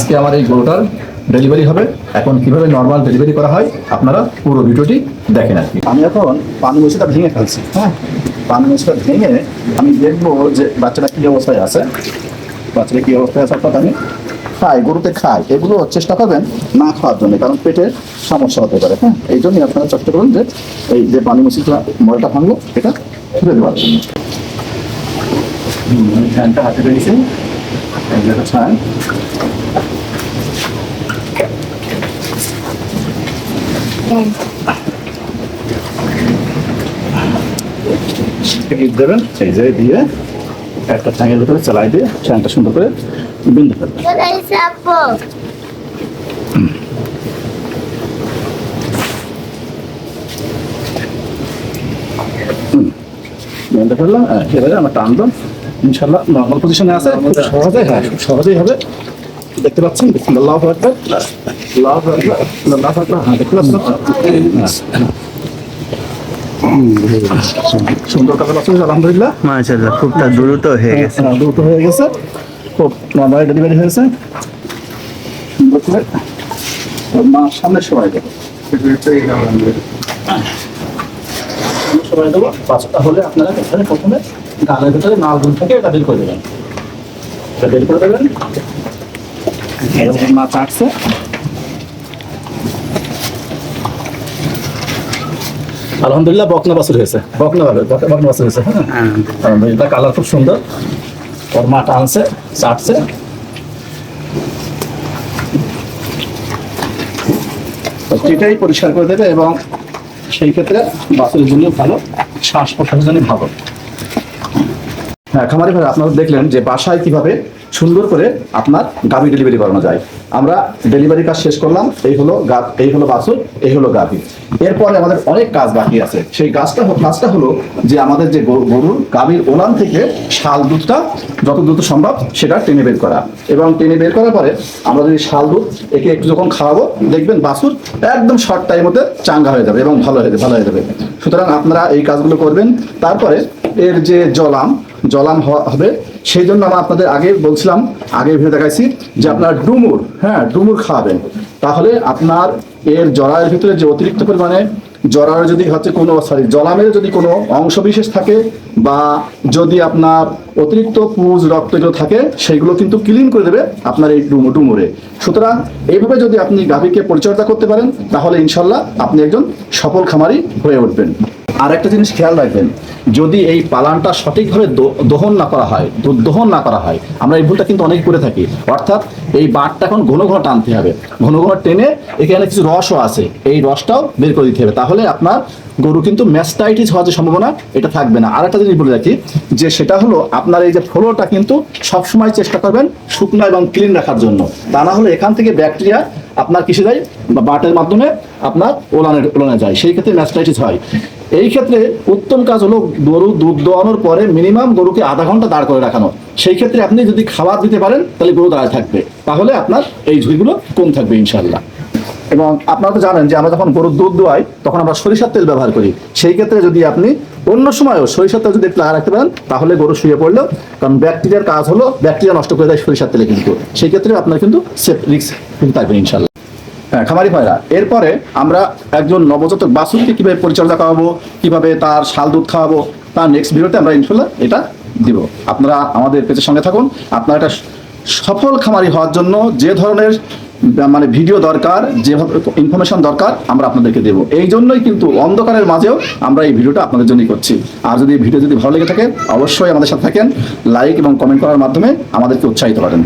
আজকে আমার এই গরুটার ডেলিভারি হবে। এখন কীভাবে নর্মাল ডেলিভারি করা হয় আপনারা পুরো ভিডিওটি দেখেন আর কি। আমি এখন পানি মশিটা ভেঙে ফেলছি। হ্যাঁ। পানি মশিটা ভেঙে আমি দেখব যে বাচ্চাটা কী অবস্থায় আছে। বাচ্চাটা কী অবস্থায় আছে অর্থাৎ আমি খাই গরুতে খাই। এগুলো চেষ্টা করবেন না খাওয়ার জন্য কারণ পেটের সমস্যা হতে পারে। হ্যাঁ এই জন্যই আপনারা চেষ্টা করুন যে এই যে পানি মশিটা ময়টা ভাঙলো এটা তুলে দেওয়ার জন্য। ফ্যানটা হাতে পেয়েছি। ফ্যান দেবেন এই যে দিয়ে একটা ভিতরে চালাই দিয়ে সুন্দর করে বিন্দু ফেলবেন। Yo le ফেললাম এবারে আমরা টানবো ইনশাল্লাহ নর্মাল পজিশনে আছে খুব সহজেই হ্যাঁ খুব সহজেই হবে। দেখতে পাচ্ছেন? আল্লাহ আকবার। আল্লাহ আকবার। আল্লাহ আকবার। হ্যাঁ দেখতে পাচ্ছেন? হ্যাঁ। সুন্দর কাজ পাচ্ছেন আলহামদুলিল্লাহ। মাশাআল্লাহ খুবটা দ্রুত হয়ে গেছে। হ্যাঁ, দ্রুত হয়ে গেছে। খুব নর্মাল ডেলিভারি হয়েছে। মা সামনে সবাই দেবো। সবাই দেবো। বাচ্চাটা হলে আপনারা প্রথমে গালের ভিতরে নালগুন থেকে এটা বের করে দেবেন। এটা বের করে দেবেন। আলহামদুলিল্লাহ, বকনা বাছুর হয়েছে। বকনা বকনা বাছুর হয়েছে। হ্যাঁ আলহামদুলিল্লাহ কালার খুব সুন্দর। ওর চাটছে। এটাই পরিষ্কার করে দেবে এবং সেই ক্ষেত্রে বাছুরের জন্য ভালো শ্বাস প্রশ্বাসের জন্য ভালো। হ্যাঁ খামারি ভাই, আপনারা দেখলেন যে বাসায় কীভাবে সুন্দর করে আপনার গাভি ডেলিভারি করানো যায়। আমরা ডেলিভারি কাজ শেষ করলাম, এই হলো গা- এই হলো বাছুর, এই হলো গাভি। এরপরে আমাদের অনেক কাজ বাকি আছে। সেই হ- কাজটা হলো যে আমাদের যে গরু- গরুর গাভীর ওলান থেকে শাল দুধটা যত দ্রুত সম্ভব সেটা টেনে বের করা। এবং টেনে বের করার পরে আমরা যদি শাল দুধ একে একটু যখন খাওয়াবো, দেখবেন বাছুর একদম শর্ট টাইম মধ্যে চাঙ্গা হয়ে যাবে এবং ভালো হয়ে ভালো হয়ে যাবে। সুতরাং আপনারা এই কাজগুলো করবেন। তারপরে এর যে জলাম জলাম হবে সেই জন্য আমরা আপনাদের আগে বলছিলাম আগে ভেবে দেখাইছি যে আপনার ডুমুর হ্যাঁ ডুমুর খাওয়াবেন। তাহলে আপনার এর জরায়ের ভিতরে যে অতিরিক্ত পরিমাণে জরার যদি হচ্ছে কোনো সরি জলামের যদি কোনো অংশ বিশেষ থাকে বা যদি আপনার অতিরিক্ত পুজ রক্ত থাকে সেইগুলো কিন্তু ক্লিন করে দেবে আপনার এই ডুমু, ডুমুরে। সুতরাং এইভাবে যদি আপনি গাভীকে পরিচর্যা করতে পারেন, তাহলে ইনশাল্লাহ আপনি একজন সফল খামারি হয়ে উঠবেন। আর একটা জিনিস খেয়াল রাখবেন, যদি এই পালানটা সঠিকভাবে দহন না করা হয় দহন না করা হয়, আমরা এই ভুলটা কিন্তু অনেক করে থাকি। অর্থাৎ এই বাটটা এখন ঘন ঘন টানতে হবে, ঘন ঘন টেনে এখানে কিছু রসও আছে, এই রসটাও বের করে দিতে হবে। তাহলে আপনার গরু কিন্তু ম্যাস্টাইটিস হওয়ার যে সম্ভাবনা, এটা থাকবে না। আর একটা জিনিস বলে রাখি, যে সেটা হলো আপনার এই যে ফ্লোরটা কিন্তু সবসময় চেষ্টা করবেন শুকনো এবং ক্লিন রাখার জন্য। তা না হলে এখান থেকে ব্যাকটেরিয়া আপনার কিসে যায়? বা বাটের মাধ্যমে আপনার ওলানে ওলানে যায়। সেই ক্ষেত্রে ম্যাস্টাইটিস হয়। এই ক্ষেত্রে উত্তম কাজ হলো গরু দুধ দোয়ানোর পরে মিনিমাম গরুকে আধা ঘণ্টা দাঁড় করে রাখানো। সেই ক্ষেত্রে আপনি যদি খাবার দিতে পারেন, তাহলে গরু দাঁড়ায় থাকবে। তাহলে আপনার এই ঝুঁকিগুলো কম থাকবে ইনশাল্লাহ এবং আপনারা তো জানেন যে আমরা যখন গরুর দুধ দোয়াই, তখন আমরা সরিষার তেল ব্যবহার করি। সেই ক্ষেত্রে যদি আপনি অন্য সময়ও সরিষার তেল যদি লাগা রাখতে পারেন, তাহলে গরু শুয়ে পড়লেও, কারণ ব্যাকটেরিয়ার কাজ হলো ব্যাকটেরিয়া নষ্ট করে দেয় সরিষার তেলে কিন্তু। সেই ক্ষেত্রে আপনার কিন্তু সেফ রিক্স কিন্তু থাকবে ইনশাল্লাহ হ্যাঁ খামারি ভাইরা, এরপরে আমরা একজন নবজাতক বাসুরকে কীভাবে পরিচর্যা করাবো, কীভাবে তার শাল দুধ খাওয়াবো, তার নেক্সট ভিডিওতে আমরা ইনশাল্লাহ এটা দিব। আপনারা আমাদের পেজের সঙ্গে থাকুন। আপনারা একটা সফল খামারি হওয়ার জন্য যে ধরনের মানে ভিডিও দরকার যেভাবে ইনফরমেশন দরকার, আমরা আপনাদেরকে দেবো। এই জন্যই কিন্তু অন্ধকারের মাঝেও আমরা এই ভিডিওটা আপনাদের জন্যই করছি। আর যদি ভিডিও যদি ভালো লেগে থাকে, অবশ্যই আমাদের সাথে থাকেন লাইক এবং কমেন্ট করার মাধ্যমে আমাদেরকে উৎসাহিত করেন।